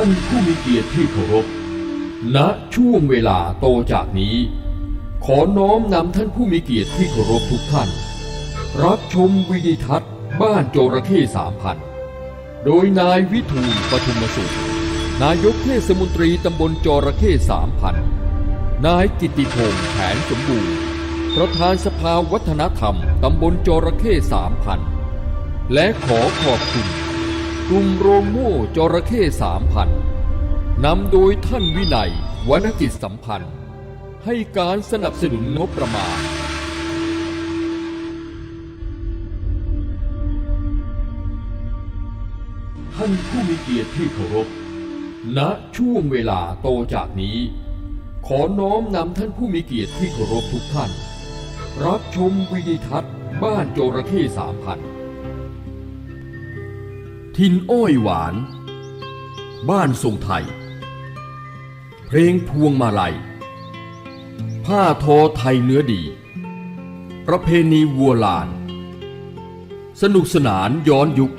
ท่านผู้มีเกียรติที่เคารพ ณ ช่วงเวลาโตจากนี้ ขอน้อมนำท่านผู้มีเกียรติที่เคารพทุกท่าน รับชมวิดีทัศน์บ้านโจระเข้สามพัน โดยนายวิทูลปทุมสุข นายกเทศมนตรีตำบลจระเข้สามพัน นายกิติพงษ์แผนสมบูรณ์ ประธานสภาวัฒนธรรมตำบลจระเข้สามพัน และขอขอบคุณ กลุ่มโรงโม่จระเข้สามพันนำโดยท่านวินัยวรรณกิจสัมพันธ์ ให้การสนับสนุนงบประมาณท่านผู้มีเกียรติที่เคารพ ณ ช่วงเวลาโตจากนี้ ขอน้อมนำท่านผู้มีเกียรติที่เคารพทุกท่าน รับชมวิดีทัศน์บ้านโจระเข้สามพัน ทินอ้อยหวาน บ้านทรงไทย เพลงพวงมาลัย ผ้าทอไทยเนื้อดี ประเพณีวัวลาน สนุกสนานย้อนยุค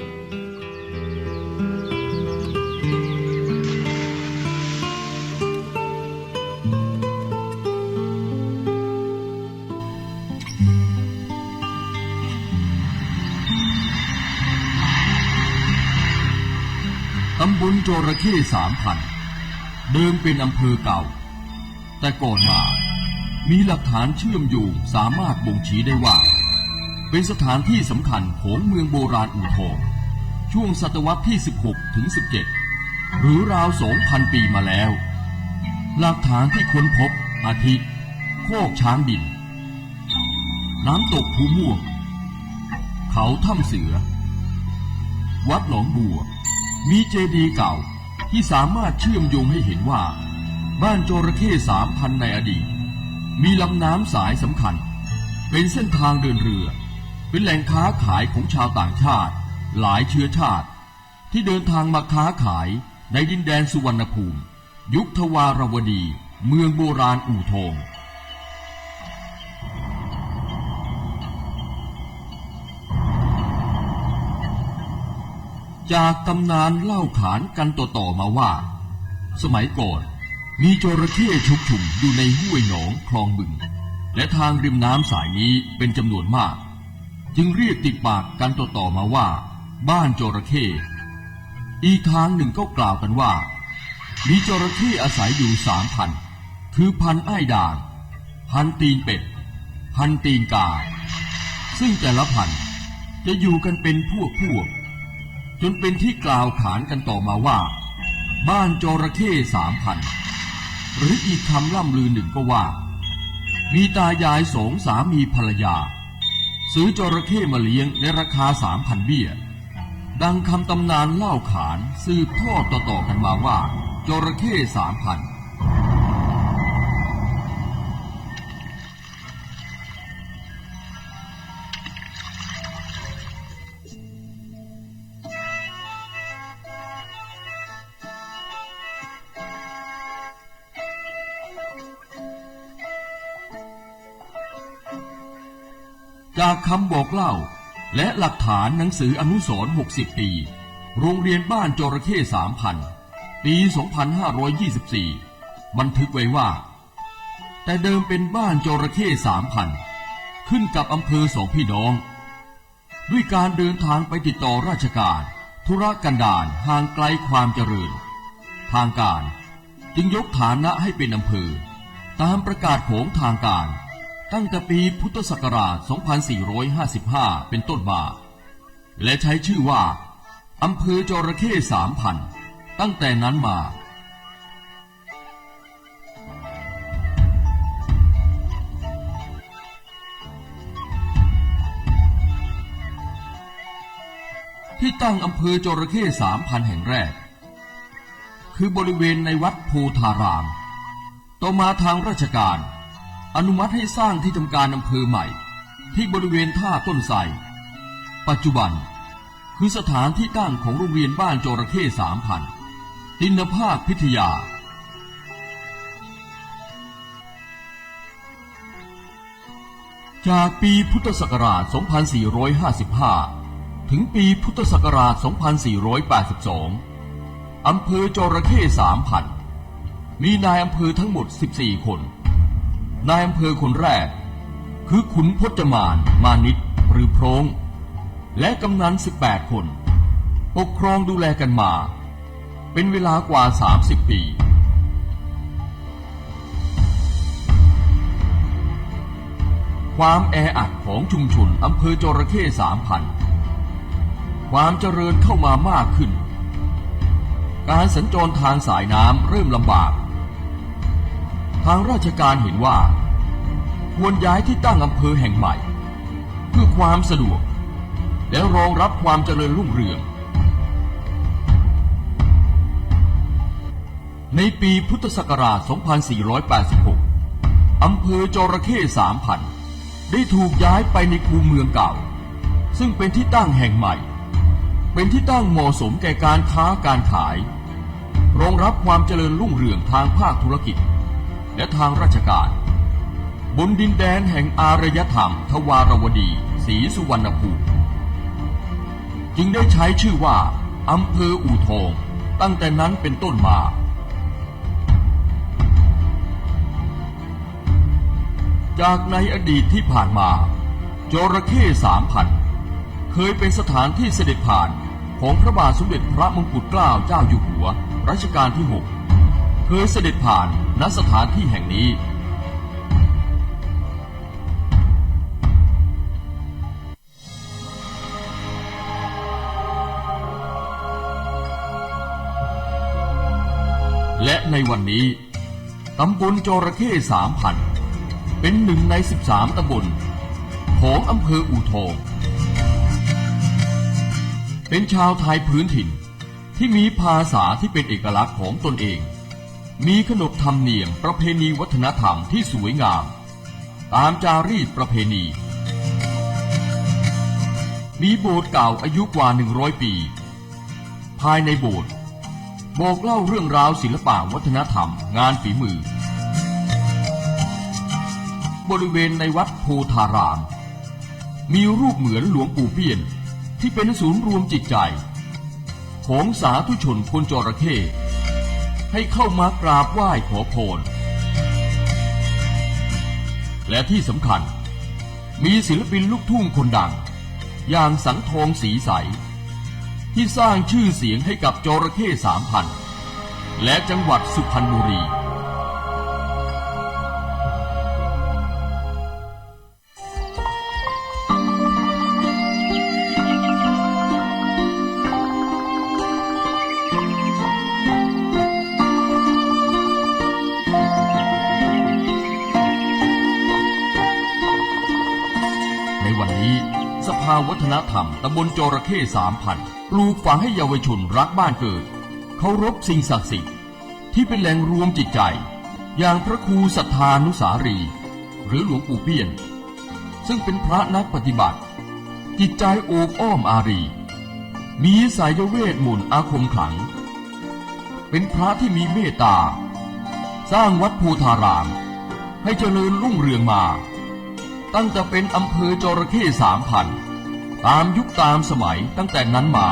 ตำบลจระเข้สามพันเดิมเป็นอำเภอเก่า แต่ก่อนมามีหลักฐานเชื่อมโยงสามารถบ่งชี้ได้ว่า เป็นสถานที่สำคัญของเมืองโบราณอู่ทองช่วงศตวรรษที่ 16 ถึง 17 หรือราว 2,000 ปีมาแล้ว หลักฐานที่ค้นพบอาทิโคกช้างดิน น้ำตกภูม่วง เขาถ้ำเสือ วัดหนองบัว มีเจดีย์เก่าที่สามารถเชื่อมโยงให้เห็นว่า บ้านโจระเข้สามพันในอดีต มีลำน้ำสายสำคัญ เป็นเส้นทางเดินเรือ เป็นแหล่งค้าขายของชาวต่างชาติ หลายเชื้อชาติ ที่เดินทางมาค้าขายในดินแดนสุวรรณภูมิ ยุคทวารวดี เมืองโบราณอู่ทอง จากตำนานเล่าขานกันต่อๆมาว่า สมัยก่อน มีจระเข้ชุกชุมอยู่ในห้วยหนองคลองบึง และทางริมน้ำสายนี้เป็นจำนวนมาก จึงเรียกติดปากกันต่อๆมาว่า บ้านจระเข้อีกทางหนึ่งก็กล่าวกันว่า มีจระเข้อาศัยอยู่สามพัน คือพันไอ้ด่าง พันตีนเป็ด พันตีนกา ซึ่งแต่ละพันจะอยู่กันเป็นพวกพวก จนเป็นที่กล่าวขานกันต่อมาว่า บ้านจระเข้สามพันหรืออีกคำล่ำลือหนึ่งก็ว่า มีตายายสองสามีภรรยา ซื้อจระเข้มาเลี้ยงในราคาสามพันเบี้ย ดังคำตำนานเล่าขานสืบทอดต่อๆกันมาว่าจระเข้สามพัน คำบอกเล่า และหลักฐานหนังสืออนุสรณ์60 ปี โรงเรียนบ้านจระเข้สามพันปี 2524 บันทึกไว้ว่า แต่เดิมเป็นบ้านจระเข้สามพันขึ้นกับอำเภอสองพี่น้อง ด้วยการเดินทางไปติดต่อราชการ ธุรกันดารห่างไกลความเจริญ ทางการจึงยกฐานะให้เป็นอำเภอ ตามประกาศของทางการ ตั้งแต่ปีพุทธศักราช 2455 เป็นต้นมา และใช้ชื่อว่าอำเภอจระเข้สามพันตั้งแต่นั้นมา ที่ตั้งอำเภอจระเข้สามพันแห่งแรก คือบริเวณในวัดโพธาราม ต่อมาทางราชการ อนุมัติให้สร้างที่ทำการอำเภอใหม่ ที่บริเวณท่าต้นไทรปัจจุบัน คือสถานที่ตั้งของโรงเรียนบ้านจระเข้สามพันตินภาคพิทยา จากปีพุทธศักราช 2455 ถึงปีพุทธศักราช 2482 อำเภอจระเข้สามพันมีนายอำเภอทั้งหมด 14 คน นายอำเภอคนแรก คือขุนพจมาน มานิตหรือโพรง และกำนัน 18 คน ปกครองดูแลกันมา เป็นเวลากว่า 30 ปีความแออัดของชุมชนอำเภอจระเข้สามพัน ความเจริญเข้ามามากขึ้น การสัญจรทางสายน้ำเริ่มลำบากางราชการเห็นว่า ควรย้ายที่ตั้งอำเภอแห่งใหม่ เพื่อความสะดวก และรองรับความเจริญรุ่งเรือง ในปีพุทธศักราช 2486 อำเภอจระเข้สามพันได้ถูกย้ายไปในคูเมืองเก่า ซึ่งเป็นที่ตั้งแห่งใหม่ เป็นที่ตั้งเหมาะสมแก่การค้าการขาย รองรับความเจริญรุ่งเรืองทางภาคธุรกิจ และทางราชการ บนดินแดนแห่งอารยธรรม ทวารวดีศรีสุวรรณภูมิจึงได้ใช้ชื่อว่าอำเภออู่ทองตั้งแต่นั้นเป็นต้นมา จากในอดีตที่ผ่านมาจระเข้สามพันเคยเป็นสถานที่เสด็จผ่านของพระบาทสมเด็จพระมงกุฎเกล้าเจ้าอยู่หัวรัชกาลที่6 เคยเสด็จผ่านณสถานที่แห่งนี้ และในวันนี้ตำบลจระเข้สามพันเป็นหนึ่งใน 13ตำบลของอำเภออู่ทองเป็นชาวไทยพื้นถิ่นที่มีภาษาที่เป็นเอกลักษณ์ของตนเอง มีขนบธรรมเนียมประเพณีวัฒนธรรมที่สวยงาม ตามจารีตประเพณี มีโบสถ์เก่าอายุกว่า 100 ปี ภายในโบสถ์บอกเล่าเรื่องราวศิลปะวัฒนธรรม งานฝีมือ บริเวณในวัดโพธาราม มีรูปเหมือนหลวงปู่เปี้ยน ที่เป็นศูนย์รวมจิตใจ ของสาธุชนคนจระเข้ ให้เข้ามากราบไหว้ขอพร และที่สำคัญ มีศิลปินลูกทุ่งคนดัง อย่างสังทองสีใส ที่สร้างชื่อเสียงให้กับจระเข้สามพัน และจังหวัดสุพรรณบุรีาวัฒนธรรมตำบลจระเข้สามพันปลูกฝังให้เยาวชนรักบ้านเกิด เคารพสิ่งศักดิ์สิทธิ์ที่เป็นแหล่งรวมจิตใจ อย่างพระครูสัทธานุสารี หรือหลวงปู่เปี้ยน ซึ่งเป็นพระนักปฏิบัติ จิตใจโอบอ้อมอารี มีสายเวทมนต์อาคมขลัง เป็นพระที่มีเมตตา สร้างวัดภูธาราม ให้เจริญรุ่งเรืองมา ตั้งแต่เป็นอำเภอจระเข้สามพัน ตามยุคตามสมัยตั้งแต่นั้นมา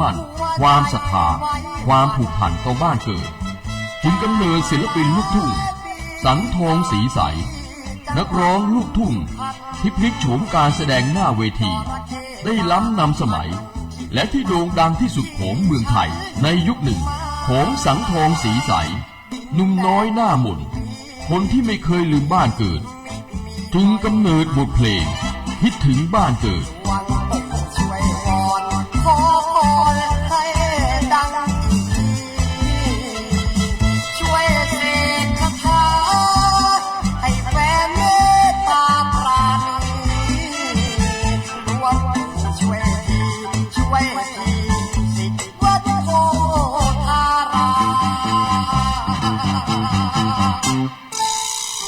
มั่น ความศรัทธา ความผูกพันต่อบ้านเกิดถึงกำเนิดศิลปินลูกทุ่ง สังทองสีใส นักร้องลูกทุ่ง ที่พลิกโฉมการแสดงหน้าเวที ได้ล้ำนำสมัย และที่โด่งดังที่สุดของเมืองไทยในยุคหนึ่งของสังทองสีใสหนุ่มน้อยหน้ามนคนที่ไม่เคยลืมบ้านเกิด จึงกำเนิดบทเพลงคิดถึงบ้านเกิด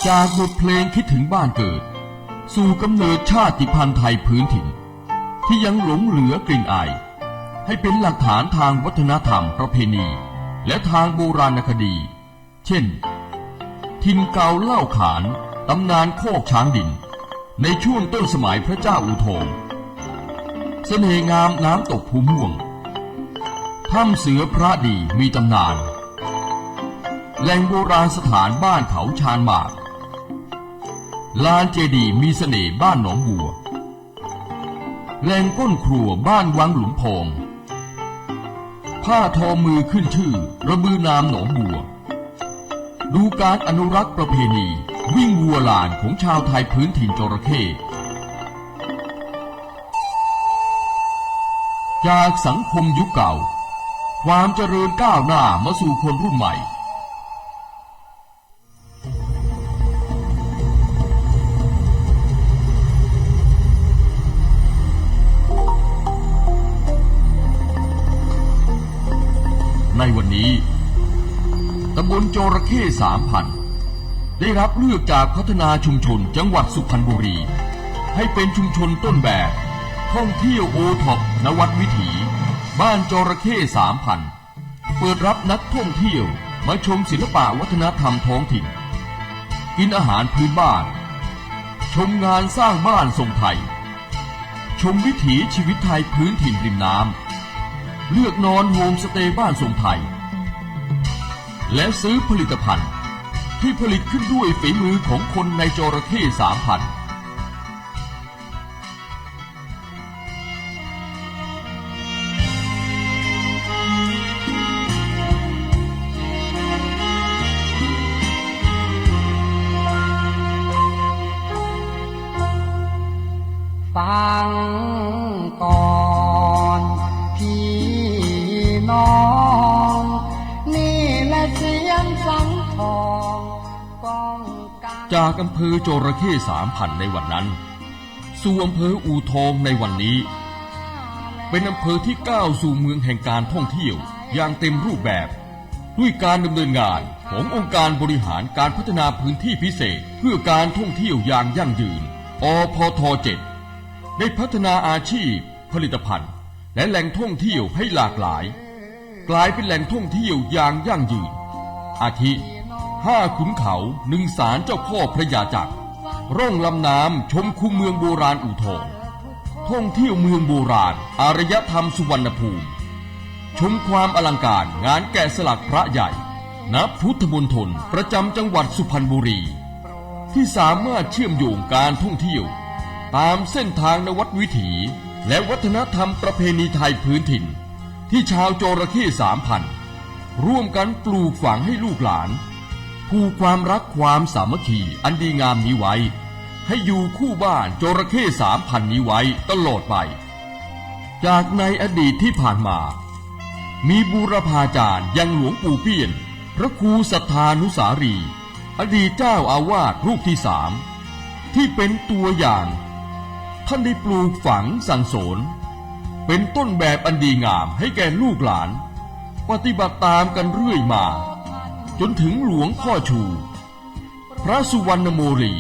จากบทเพลงคิดถึงบ้านเกิด สู่กำเนิดชาติพันธุ์ไทยพื้นถิ่น ที่ยังหลงเหลือกลิ่นอาย ให้เป็นหลักฐานทางวัฒนธรรมประเพณี และทางโบราณคดี เช่น ทินเกาเล่าขานตำนานโคกช้างดิน ในช่วงต้นสมัยพระเจ้าอูทองเสน่หงามน้ำตกภูม่วงถ้ำเสือพระดีมีตำนาน แหล่งโบราณสถานบ้านเขาชานหมาก ลานเจดีมีเสน่ห์บ้านหนองบัวแหล่งก้นครัวบ้านวังหลุมพอง ผ้าทอมือขึ้นชื่อ ระบือนามหนองบัว ดูการอนุรักษ์ประเพณี วิ่งวัวลานของชาวไทยพื้นถิ่นจระเข้จากสังคมยุคเก่า ความเจริญก้าวหน้ามาสู่คนรุ่นใหม่ วันนี้ตำบลโจระเข้สามพันได้รับเลือกจากพัฒนาชุมชนจังหวัดสุพรรณบุรี ให้เป็นชุมชนต้นแบบ ท่องเที่ยวโอท็อปนวัดวิถี บ้านจระเข้สามพันเปิดรับนักท่องเที่ยวมาชมศิลปะวัฒนธรรมท้องถิ่น กินอาหารพื้นบ้าน ชมงานสร้างบ้านทรงไทย ชมวิถีชีวิตไทยพื้นถิ่นริมน้ำ เลือกนอนโฮมสเตย์บ้านทรงไทย และซื้อผลิตภัณฑ์ ที่ผลิตขึ้นด้วยฝีมือของคนในจระเข้สามพันฟัง จากอำเภอโจระเข้สามพันในวันนั้น สู่อำเภออูทองในวันนี้ เป็นอำเภอที่ก้าวสู่เมืองแห่งการท่องเที่ยวอย่างเต็มรูปแบบ ด้วยการดำเนินงานขององค์การบริหารการพัฒนาพื้นที่พิเศษ เพื่อการท่องเที่ยวอย่างยั่งยืน อพท7ได้พัฒนาอาชีพ ผลิตภัณฑ์ และแหล่งท่องเที่ยวให้หลากหลาย กลายเป็นแหล่งท่องเที่ยวอย่างยั่งยืน อาทิ ห้าขุนเขาหนึ่งสารเจ้าพ่อพระยาจักร ร่องลำน้ำชมคูเมืองโบราณอู่ทองท่องเที่ยวเมืองโบราณ อารยธรรมสุวรรณภูมิ ชมความอลังการงานแกะสลักพระใหญ่ณพุทธมณฑลประจำจังหวัดสุพรรณบุรี ที่สามารถเชื่อมโยงการท่องเที่ยว ตามเส้นทางนวัดวิถีและวัฒนธรรมประเพณีไทยพื้นถิ่น ที่ชาวโจระเข้สามพันร่วมกันปลูกฝังให้ลูกหลาน ผูกความรักความสามัคคีอันดีงามนี้ไว้ ให้อยู่คู่บ้านจระเข้สามพันนี้ไว้ตลอดไป จากในอดีตที่ผ่านมา มีบูรพาจารย์ยังหลวงปู่เปี้ยน พระครูสัทธานุสารี อดีตเจ้าอาวาสรูปที่สามที่เป็นตัวอย่าง ท่านได้ปลูกฝังสั่งสอนเป็นต้นแบบอันดีงามให้แก่ลูกหลาน ปฏิบัติตามกันเรื่อยมา จนถึงหลวงพ่อชู พระสุวรรณโมรี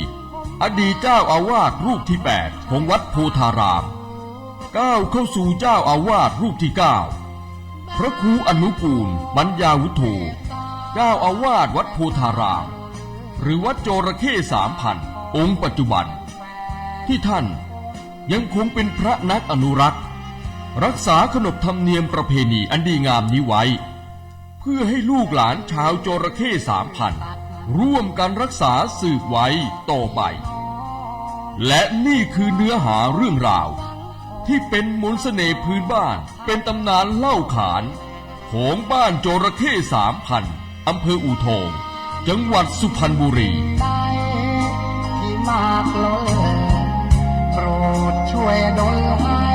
อดีตเจ้าอาวาสรูปที่แปดของวัดโพธารามก้าวเข้าสู่เจ้าอาวาสรูปที่เก้าพระครูอนุกูลปัญญาวุโธเจ้าอาวาสวัดโพธาราม หรือวัดโจระเข้สามพันองค์ปัจจุบัน ที่ท่านยังคงเป็นพระนักอนุรักษ์ รักษาขนบธรรมเนียมประเพณีอันดีงามนี้ไว้ เพื่อให้ลูกหลานชาวจระเข้สามพันร่วมกันรักษาสืบไว้ต่อไป และนี่คือเนื้อหาเรื่องราว ที่เป็นมนต์เสน่ห์พื้นบ้านเป็นตำนานเล่าขาน ของบ้านจระเข้สามพันอำเภออูทอง จังหวัดสุพรรณบุรีที่มากล้นโปรดช่วยดลให้